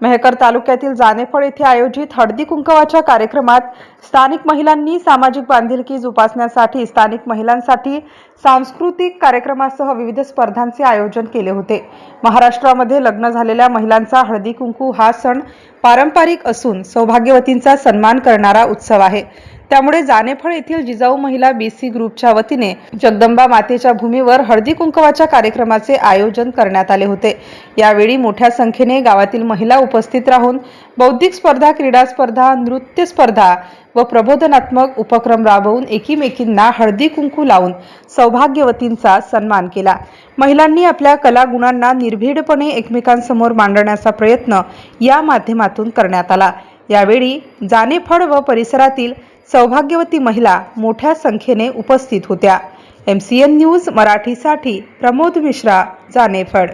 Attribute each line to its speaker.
Speaker 1: मेहकर तालुक्यातील जानेफळ येथे आयोजित हळदी कुंकवाच्या कार्यक्रमात स्थानिक महिलांनी सामाजिक बांधिलकी जोपासण्यासाठी स्थानिक महिलांसाठी सांस्कृतिक कार्यक्रमासह विविध स्पर्धांचे आयोजन केले होते. महाराष्ट्रामध्ये लग्न झालेल्या महिलांचा हळदी कुंकू हा सण पारंपरिक असून सौभाग्यवतींचा सन्मान करणारा उत्सव आहे. त्यामुळे जानेफळ येथील जिजाऊ महिला बीसी ग्रुपच्या वतीने जगदंबा मातेच्या भूमीवर हळदी कुंकवाच्या कार्यक्रमाचे आयोजन करण्यात आले होते. यावेळी मोठ्या संख्येने गावातील महिला उपस्थित राहून बौद्धिक स्पर्धा क्रीडा स्पर्धा नृत्य स्पर्धा व प्रबोधनात्मक उपक्रम राबवून एकीमेकींना हळदी कुंकू लावून सौभाग्यवतींचा सन्मान केला. महिलांनी आपल्या कलागुणांना निर्भीडपणे एकमेकांसमोर मांडण्याचा प्रयत्न या माध्यमातून करण्यात आला. यावेळी जानेफळ व परिसरातील सौभाग्यवती महिला मोठ्या संख्येने उपस्थित होत्या. एम सी एन न्यूज मराठीसाठी प्रमोद मिश्रा जानेफड